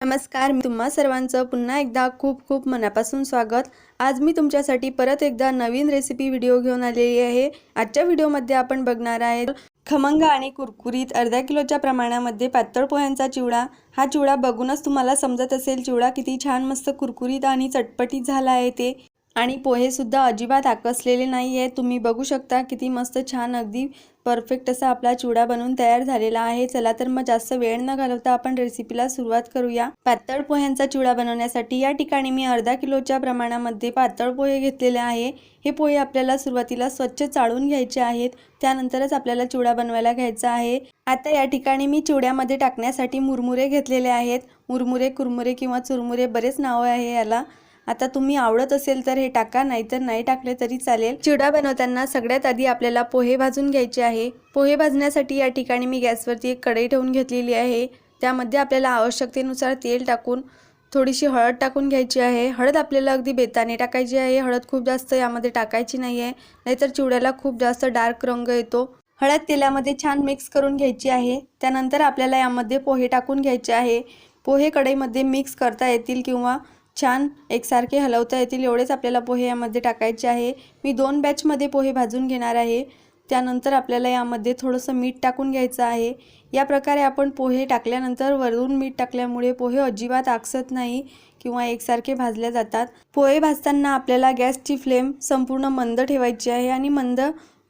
नमस्कार मी तुम्हा सर्वांचं पुन्हा एकदा खूप खूप मनापासून स्वागत. आज मी तुमच्यासाठी परत एकदा नवीन रेसिपी व्हिडिओ घेऊन आलेली आहे. आजच्या व्हिडिओमध्ये आपण बघणार आहे खमंग आणि कुरकुरीत अर्ध्या किलोच्या प्रमाणामध्ये पातळ पोह्यांचा चिवडा. हा चिवडा बघूनच तुम्हाला समजत असेल चिवडा किती छान मस्त कुरकुरीत आणि चटपटीत झाला आहे ते. आणि पोहेसुद्धा अजिबात आकसलेले नाही आहे तुम्ही बघू शकता किती मस्त छान अगदी परफेक्ट असा आपला चिवडा बनवून तयार झालेला आहे. चला तर मग जास्त वेळ न घालवता आपण रेसिपीला सुरुवात करूया. पातळ पोह्यांचा चिवडा बनवण्यासाठी या ठिकाणी मी अर्धा किलोच्या प्रमाणामध्ये पातळ पोहे घेतलेले आहे. हे पोहे आपल्याला सुरुवातीला स्वच्छ चाळून घ्यायचे आहेत. त्यानंतरच आपल्याला चिवडा बनवायला घ्यायचा आहे. आता या ठिकाणी मी चिवड्यामध्ये टाकण्यासाठी मुरमुरे घेतलेले आहेत. मुरमुरे कुरमुरे किंवा चुरमुरे बरेच नावं आहे याला. आता तुम्ही आवडत असेल तर हे टाका नाहीतर नाही टाकले तरी चालेल. चिवडा बनवताना सगळ्यात आधी आपल्याला पोहे भाजून घ्यायचे आहे. पोहे भाजण्यासाठी या ठिकाणी मी गॅसवरती एक कढई ठेवून घेतलेली आहे. त्यामध्ये आपल्याला आवश्यकतेनुसार तेल टाकून थोडीशी हळद टाकून घ्यायची आहे. हळद आपल्याला अगदी बेताने टाकायची आहे. हळद खूप जास्त यामध्ये टाकायची नाही आहे नाहीतर चिवड्याला खूप जास्त डार्क रंग येतो. हळद तेलामध्ये छान मिक्स करून घ्यायची आहे. त्यानंतर आपल्याला यामध्ये पोहे टाकून घ्यायचे आहे. पोहे कढईमध्ये मिक्स करता येतील किंवा छान एकसारखे हलवता येतील एवढेच आपल्याला पोहे यामध्ये टाकायचे आहे. मी दोन बॅचमध्ये पोहे भाजून घेणार आहे. त्यानंतर आपल्याला यामध्ये थोडंसं मीठ टाकून घ्यायचं आहे. या प्रकारे आपण पोहे टाकल्यानंतर वरून मीठ टाकल्यामुळे पोहे अजिबात आकसत नाही किंवा एकसारखे भाजले जातात. पोहे भाजताना आपल्याला गॅसची फ्लेम संपूर्ण मंद ठेवायची आहे आणि मंद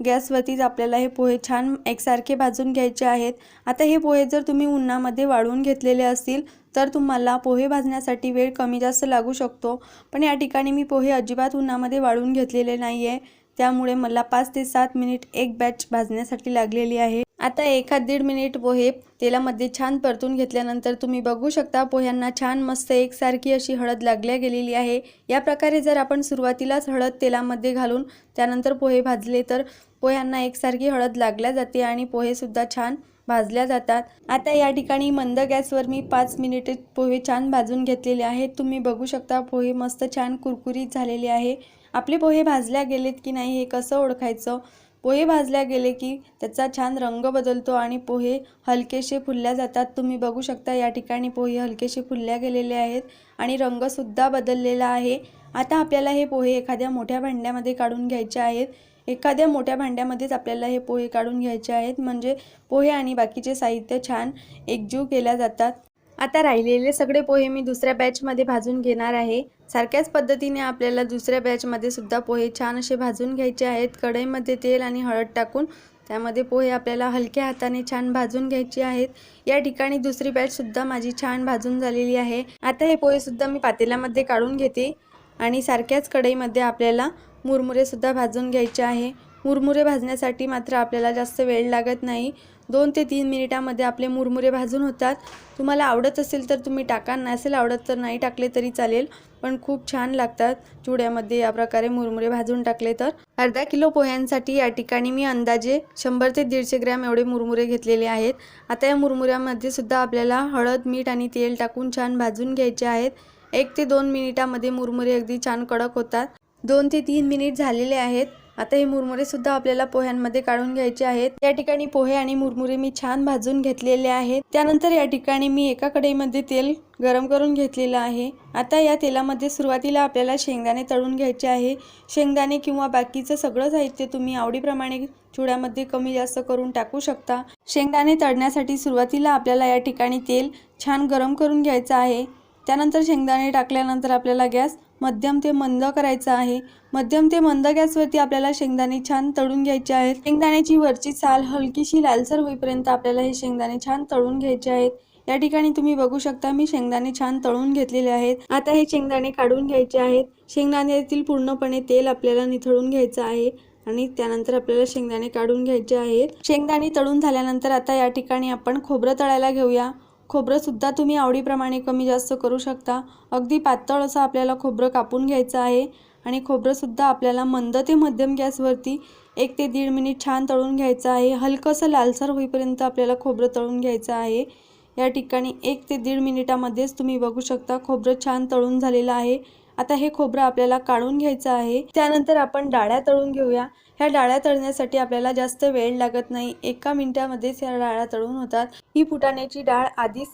गॅसवरतीच आपल्याला हे पोहे छान एकसारखे भाजून घ्यायचे आहेत. आता हे पोहे जर तुम्ही उन्हामध्ये वाळवून घेतलेले असतील तर तुम्हाला पोहे भाजण्यासाठी वेळ कमी जास्त लागू शकतो. पण या ठिकाणी मी पोहे अजिबात उन्हामध्ये वाळून घेतलेले नाही आहे त्यामुळे मला पाच ते सात मिनिट एक बॅच भाजण्यासाठी लागलेली आहे. आता एखाद दीड मिनिट पोहे तेलामध्ये छान परतून घेतल्यानंतर तुम्ही बघू शकता पोह्यांना छान मस्त एकसारखी अशी हळद लागल्या गेलेली आहे. या प्रकारे जर आपण सुरुवातीलाच हळद तेलामध्ये घालून त्यानंतर पोहे भाजले तर पोह्यांना एकसारखी हळद लागल्या जाते आणि पोहेसुद्धा छान भाजल्या जातात. आता या ठिकाणी मंद गॅसवर मी पाच मिनिटे पोहे छान भाजून घेतलेले आहेत. तुम्ही बघू शकता पोहे मस्त छान कुरकुरीत झालेले आहे. आपले पोहे भाजल्या गेलेत की नाही हे कसं ओळखायचं? पोहे भाजल्या गेले की त्याचा छान रंग बदलतो आणि पोहे हलकेसे फुलल्या जातात. तुम्ही बघू शकता या ठिकाणी पोहे हलकेसे फुलल्या गेलेले आहेत आणि रंगसुद्धा बदललेला आहे. आता आपल्याला हे पोहे एखाद्या मोठ्या भांड्यामध्ये काढून घ्यायचे आहेत. एखाद्या मोठ्या भांड्यामध्येच आपल्याला हे पोहे काढून घ्यायचे आहेत. म्हणजे पोहे आणि बाकीचे साहित्य छान एकजीव केल्या जातात. आता राहिलेले सगळे पोहे मी दुसऱ्या बॅचमध्ये भाजून घेणार आहे. सारख्याच पद्धतीने आपल्याला दुसऱ्या बॅचमध्ये सुद्धा पोहे छान असे भाजून घ्यायचे आहेत. कढईमध्ये तेल आणि हळद टाकून त्यामध्ये पोहे आपल्याला हलक्या हाताने छान भाजून घ्यायचे आहेत. या ठिकाणी दुसरी बॅचसुद्धा माझी छान भाजून झालेली आहे. आता हे पोहेसुद्धा मी पातेल्यामध्ये काढून घेते आणि सारख्याच कढईमध्ये आपल्याला मुरमुरेसुद्धा भाजून घ्यायचे आहे. मुरमुरे भाजण्यासाठी मात्र आपल्याला जास्त वेळ लागत नाही. दोन ते तीन मिनिटामध्ये आपले मुरमुरे भाजून होतात. तुम्हाला आवडत असेल तर तुम्ही टाका. नसेल आवडत तर नाही टाकले तरी चालेल पण खूप छान लागतात. चुड्यामध्ये या प्रकारे मुरमुरे भाजून टाकले तर. अर्धा किलो पोह्यांसाठी या ठिकाणी मी अंदाजे शंभर ते दीडशे ग्रॅम एवढे मुरमुरे घेतलेले आहेत. आता या मुरमुऱ्यामध्ये सुद्धा आपल्याला हळद मीठ आणि तेल टाकून छान भाजून घ्यायचे आहेत. एक ते दोन मिनिटामध्ये मुरमुरे अगदी छान कडक होतात. दोन ते तीन मिनिट झालेले आहेत. आता हे मुरमुरे सुद्धा आपल्याला पोह्यांमध्ये काढून घ्यायचे आहेत. या ठिकाणी पोहे आणि मुरमुरे मी छान भाजून घेतलेले आहेत. त्यानंतर या ठिकाणी मी एका कढईमध्ये तेल गरम करून घेतलेलं आहे. आता या तेलामध्ये सुरुवातीला आपल्याला शेंगदाणे तळून घ्यायचे आहे. शेंगदाणे किंवा बाकीचं सगळं साहित्य तुम्ही आवडीप्रमाणे चुड्यामध्ये कमी जास्त करून टाकू शकता. शेंगदाणे तळण्यासाठी सुरुवातीला आपल्याला या ठिकाणी तेल छान गरम करून घ्यायचं आहे. त्यानंतर शेंगदाणे टाकल्यानंतर आपल्याला गॅस मध्यम ते मंद करायचा आहे. मध्यम ते मंद गॅसवरती आपल्याला शेंगदाणे छान तळून घ्यायचे आहेत. शेंगदाण्याची वरची साल हलकीशी लालसर होईपर्यंत आपल्याला हे शेंगदाणे छान तळून घ्यायचे आहेत. या ठिकाणी तुम्ही बघू शकता मी शेंगदाणे छान तळून घेतलेले आहेत. आता हे शेंगदाणे काढून घ्यायचे आहेत. शेंगदाण्यातील पूर्णपणे तेल आपल्याला निथळून घ्यायचं आहे आणि त्यानंतर आपल्याला शेंगदाणे काढून घ्यायचे आहेत. शेंगदाणे तळून झाल्यानंतर आता या ठिकाणी आपण खोबरं तळायला घेऊया. खोबरंसुद्धा तुम्ही आवडीप्रमाणे कमी जास्त करू शकता. अगदी पातळ असं आपल्याला खोबरं कापून घ्यायचं आहे आणि खोबरंसुद्धा आपल्याला मंद ते मध्यम गॅसवरती एक ते दीड मिनिट छान तळून घ्यायचं आहे. हलकंसं लालसर होईपर्यंत आपल्याला खोबरं तळून घ्यायचं आहे. या ठिकाणी एक ते दीड मिनिटामध्येच तुम्ही बघू शकता खोबरं छान तळून झालेलं आहे. आता हे खोबरं आपल्याला काढून घ्यायचं आहे. त्यानंतर आपण डाळ्या तळून घेऊया. ह्या डाळ्या तळण्यासाठी आपल्याला जास्त वेळ लागत नाही. एका मिनिटामध्येच ह्या डाळ्या तळून होतात. ही फुटाण्याची डाळ आधीच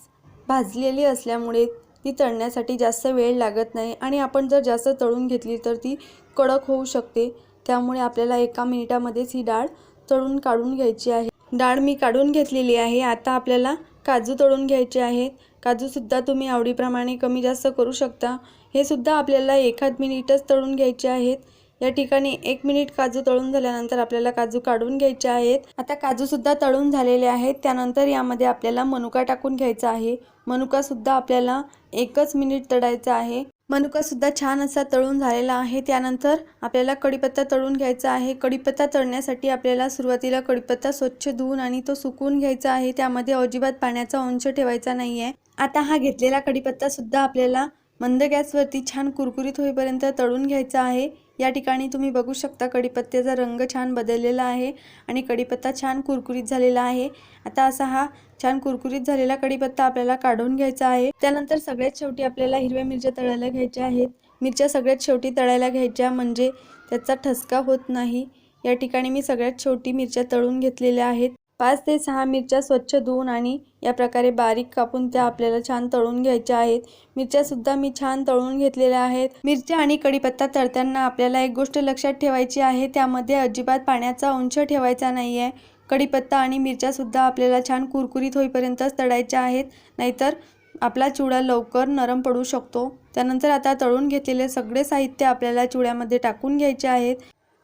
भाजलेली असल्यामुळे ती तळण्यासाठी जास्त वेळ लागत नाही आणि आपण जर जास्त तळून घेतली तर ती कडक होऊ शकते. त्यामुळे आपल्याला एका मिनिटामध्येच ही डाळ तळून काढून घ्यायची आहे. डाळ मी काढून घेतलेली आहे. आता आपल्याला काजू तळून घ्यायचे आहेत. काजूसुद्धा तुम्ही आवडीप्रमाणे कमी जास्त करू शकता. हे सुद्धा आपल्याला एखाद मिनिटच तळून घ्यायचे आहेत. या ठिकाणी एक मिनिट काजू तळून झाल्यानंतर आपल्याला काजू काढून घ्यायचे आहेत. आता काजू सुद्धा तळून झालेले आहेत. त्यानंतर यामध्ये आपल्याला मनुका टाकून घ्यायचा आहे. मनुका सुद्धा आपल्याला एकच मिनिट तळायचा आहे. मनुका सुद्धा छान असा तळून झालेला आहे. त्यानंतर आपल्याला कढीपत्ता तळून घ्यायचा आहे. कढीपत्ता तळण्यासाठी आपल्याला सुरुवातीला कढीपत्ता स्वच्छ धुवून आणि तो सुकवून घ्यायचा आहे. त्यामध्ये अजिबात पाण्याचा अंश ठेवायचा नाही आहे आता हा घेतलेला कढीपत्ता सुद्धा आपल्याला मंद गॅसवरती छान कुरकुरीत होईपर्यंत तळून घ्यायचा आहे. या ठिकाणी तुम्ही बघू शकता कडीपत्त्याचा रंग छान बदललेला आहे आणि कडीपत्ता छान कुरकुरीत झालेला आहे. आता असा हा छान कुरकुरीत झालेला कढीपत्ता आपल्याला काढून घ्यायचा आहे. त्यानंतर सगळ्यात शेवटी आपल्याला हिरव्या मिरच्या तळायला घ्यायच्या आहेत. मिरच्या सगळ्यात शेवटी तळायला घ्यायच्या म्हणजे त्याचा ठसका होत नाही. या ठिकाणी मी सगळ्यात शेवटी मिरच्या तळून घेतलेल्या आहेत. पाच ते सहा मिरच्या स्वच्छ धुवून आणि या प्रकारे बारीक कापून त्या आपल्याला छान तळून घ्यायच्या आहेत. मिरच्यासुद्धा मी छान तळून घेतलेल्या आहेत. मिरच्या आणि कढीपत्ता तळताना आपल्याला एक गोष्ट लक्षात ठेवायची आहे त्यामध्ये अजिबात पाण्याचा अंश ठेवायचा नाही आहे कढीपत्ता आणि मिरच्यासुद्धा आपल्याला छान कुरकुरीत होईपर्यंतच तळायच्या आहेत नाहीतर आपला चिवडा लवकर नरम पडू शकतो. त्यानंतर आता तळून घेतलेले सगळे साहित्य आपल्याला चिवड्यामध्ये टाकून घ्यायचे आहेत.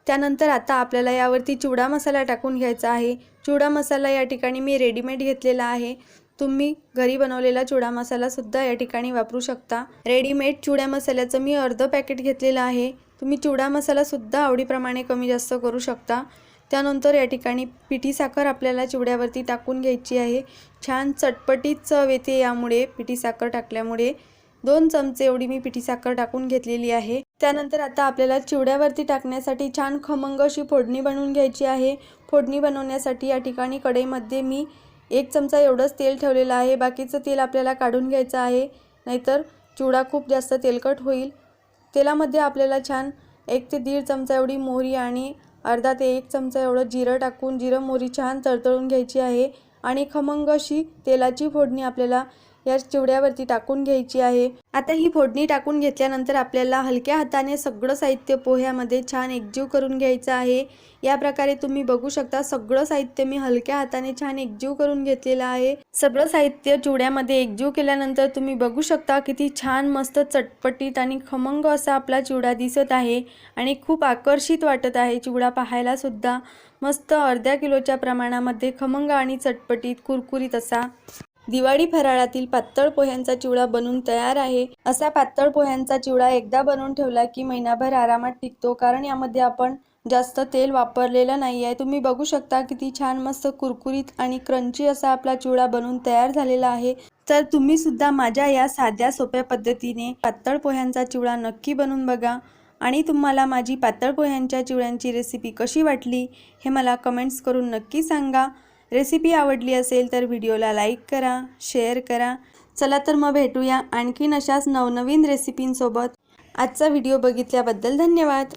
त्यानंतर आता आपल्याला यावरती चिवडा मसाला टाकून घ्यायचा आहे. चिवडा मसाला या ठिकाणी मी रेडीमेड घेतलेला आहे. तुम्ही घरी बनवलेला चिवडा मसालासुद्धा या ठिकाणी वापरू शकता. रेडीमेड चिवड्या मसाल्याचं मी अर्धं पॅकेट घेतलेलं आहे. तुम्ही चिवडा मसालासुद्धा आवडीप्रमाणे कमी जास्त करू शकता. त्यानंतर या ठिकाणी पिठी साखर आपल्याला चिवड्यावरती टाकून घ्यायची आहे. छान चटपटीत चव येते यामुळे पिठी साखर टाकल्यामुळे. दोन चमचे एवढी मी पिठी साखर टाकून घेतलेली आहे. त्यानंतर आता आपल्याला चिवड्यावरती टाकण्यासाठी छान खमंग अशी फोडणी बनवून घ्यायची आहे. फोडणी बनवण्यासाठी या ठिकाणी कढईमध्ये मी एक चमचा एवढंच तेल ठेवलेलं आहे. बाकीचं तेल आपल्याला काढून घ्यायचं आहे. नाहीतर चिवडा खूप जास्त तेलकट होईल. तेलामध्ये आपल्याला छान एक ते दीड चमचा एवढी मोहरी आणि अर्धा ते एक चमचा एवढं जिरं टाकून जिरं मोहरी छान तळतळून घ्यायची आहे. आणि खमंग अशी तेलाची फोडणी आपल्याला या चिवड्यावरती टाकून घ्यायची आहे. आता ही फोडणी टाकून घेतल्यानंतर आपल्याला हलक्या हाताने सगळं साहित्य पोह्यामध्ये छान एकजीव करून घ्यायचं आहे. या प्रकारे तुम्ही बघू शकता सगळं साहित्य मी हलक्या हाताने छान एकजीव करून घेतलेलं आहे. सगळं साहित्य चिवड्यामध्ये एकजीव केल्यानंतर तुम्ही बघू शकता किती छान मस्त चटपटीत आणि खमंग असा आपला चिवडा दिसत आहे आणि खूप आकर्षित वाटत आहे चिवडा पाहायला सुद्धा. मस्त अर्ध्या किलोच्या प्रमाणामध्ये खमंग आणि चटपटीत कुरकुरीत असा. दिवाळी फराळातील पातळ पोह्यांचा चिवडा बनून तयार आहे. असा पातळ पोह्यांचा चिवडा एकदा बनवून ठेवला की महिनाभर आरामात टिकतो. कारण यामध्ये आपण जास्त तेल वापरलेलं नाही आहे तुम्ही बघू शकता किती छान मस्त कुरकुरीत आणि क्रंची असा आपला चिवडा बनवून तयार झालेला आहे. तर तुम्ही सुद्धा माझ्या या साध्या सोप्या पद्धतीने पातळ पोह्यांचा चिवडा नक्की बनवून बघा. आणि तुम्हाला माझी पातळ पोह्यांच्या चिवड्यांची रेसिपी कशी वाटली हे मला कमेंट्स करून नक्की सांगा. रेसिपी आवडली असेल तर व्हिडिओला लाईक करा शेअर करा. चला तर मग भेटूया आणखीन अशाच नवनवीन रेसिपींसोबत. आजचा व्हिडिओ बघितल्याबद्दल धन्यवाद.